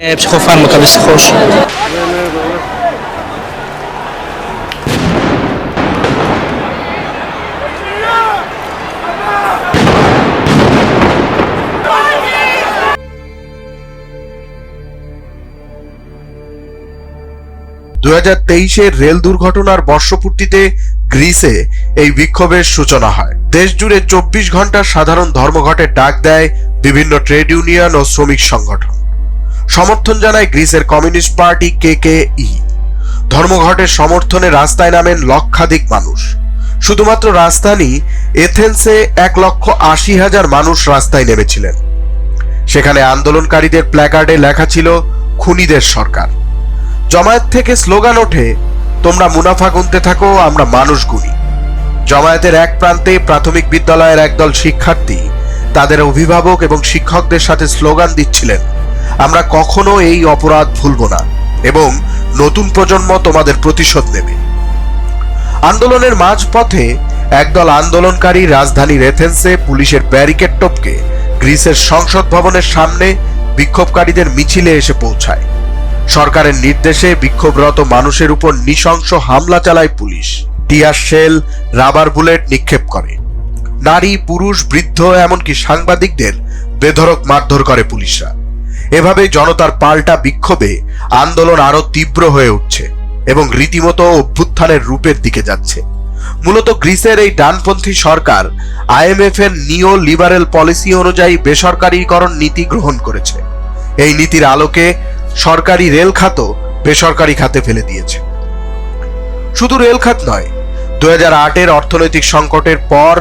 ψυχοφάρμακα δυστυχώς. দু হাজার রেল দুর্ঘটনার বর্ষপূর্তিতে গ্রিসে এই বিক্ষোভের সূচনা হয় দেশ জুড়ে চব্বিশ ঘণ্টা সাধারণ ধর্মঘটের ডাক দেয় বিভিন্ন ট্রেড ইউনিয়ন ও শ্রমিক সংগঠন সমর্থন জানায় গ্রিসের কমিউনিস্ট পার্টি কে কে ই। ধর্মঘটের সমর্থনে রাস্তায় নামেন লক্ষাধিক মানুষ। শুধুমাত্র রাজধানী এথেন্সে এক লক্ষ আশি হাজার মানুষ রাস্তায় নেমেছিলেন। সেখানে আন্দোলনকারীদের প্ল্যাকার্ডে লেখা ছিল, খুনিদের সরকার। জমায়েত থেকে স্লোগান ওঠে, তোমরা মুনাফা গুনতে থাকো, আমরা মানুষ গুনি। জমায়েতের এক প্রান্তে প্রাথমিক বিদ্যালয়ের একদল শিক্ষার্থী তাদের অভিভাবক এবং শিক্ষকদের সাথে স্লোগান দিচ্ছিলেন আমরা কখনো এই অপরাধ ভুলব না এবং নতুন প্রজন্ম তোমাদের প্রতিশোধ নেবে। আন্দোলনের মাঝপথে একদল আন্দোলনকারী রাজধানী রেথেন্সে পুলিশের ব্যারিকেড টপকে গ্রিসের সংসদ ভবনের সামনে বিক্ষোভকারীদের মিছিলে এসে পৌঁছায়। সরকারের নির্দেশে বিক্ষোভরত মানুষের উপর নৃশংস হামলা চালায় police. Tear shell, rubber bullet নিক্ষেপ করে। নারী, পুরুষ, বৃদ্ধ, এমনকি সাংবাদিকদের বেধড়ক মারধর করে পুলিশরা। এভাবে জনতার পাল্টা বিক্ষোভে আন্দোলন আরও তীব্র হয়ে উঠছে এবং রীতিমতো অভ্যুত্থানের রূপের দিকে যাচ্ছে। মূলত গ্রিসের এই ডানপন্থী সরকার আইএমএফ এর নিও লিবারেল পলিসি অনুযায়ী বেসরকারীকরণ নীতি গ্রহণ করেছে। এই নীতির আলোকে সরকারি রেল খাতও বেসরকারি খাতে ফেলে দিয়েছে। শুধু রেল খাত নয় দু আটের অর্থনৈতিক সংকটের পর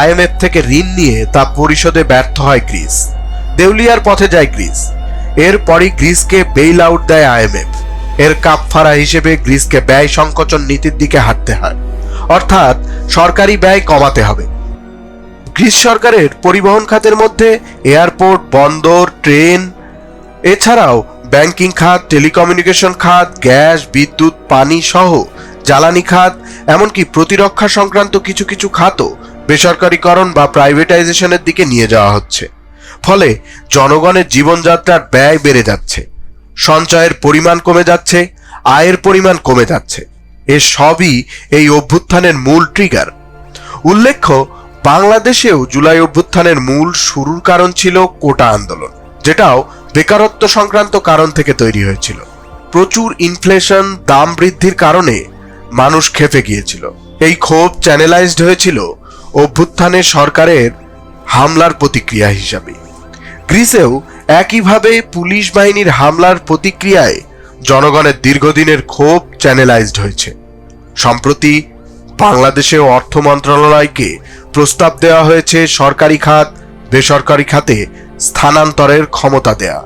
আইএমএফ থেকে ঋণ নিয়ে তা পরিশোধে ব্যর্থ হয় গ্রিস। দেউলিয়ার পথে যায় গ্রিস। এরপরই গ্রিসকে বেইল আউট দেয় আইএমএফ। এর কাপফারা হিসেবে গ্রিসকে ব্যয় সংকোচন নীতির দিকে হাঁটতে হয়। অর্থাৎ সরকারি ব্যয় কমাতে হবে। গ্রিস সরকারের পরিবহন খাতের মধ্যে এয়ারপোর্ট, বন্দর, ট্রেন, এছাড়াও ব্যাংকিং খাত, টেলিকমিউনিকেশন খাত, গ্যাস, বিদ্যুৎ, পানি সহ জ্বালানি খাত, এমনকি প্রতিরক্ষা সংক্রান্ত কিছু কিছু খাতও বেসরকারীকরণ বা প্রাইভেটাইজেশনের দিকে নিয়ে যাওয়া হচ্ছে। ফলে জনগণের জীবনযাত্রার ব্যয় বেড়ে যাচ্ছে, সঞ্চয়ের পরিমাণ কমে যাচ্ছে, আয়ের পরিমাণ কমে যাচ্ছে। এ সবই এই অভ্যুত্থানের মূল ট্রিগার উল্লেখ্য, বাংলাদেশেও জুলাই অভ্যুত্থানের মূল শুরুর কারণ ছিল কোটা আন্দোলন, যেটাও বেকারত্ব সংক্রান্ত কারণ থেকে তৈরি হয়েছিল। প্রচুর ইনফ্লেশন দাম বৃদ্ধির কারণে মানুষ খেপে গিয়েছিল। এই ক্ষোভ চ্যানেলাইজড হয়েছিল অভ্যুত্থানে সরকারের হামলার প্রতিক্রিয়া হিসাবে। গ্রিসেও একইভাবে পুলিশ বাহিনীর হামলার প্রতিক্রিয়ায় জনগণের দীর্ঘদিনের ক্ষোভ চ্যানেলাইজড হয়েছে। সম্প্রতি বাংলাদেশে অর্থ মন্ত্রণালয়কে প্রস্তাব দেওয়া হয়েছে সরকারি খাত, বেসরকারি খাতে স্থানান্তরের ক্ষমতা দেয়া।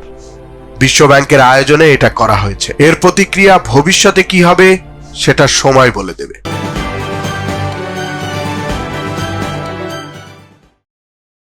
বিশ্ব ব্যাংকের আয়োজনে এটা করা হয়েছে। এর প্রতিক্রিয়া ভবিষ্যতে কি হবে, সেটা সময় বলে দেবে।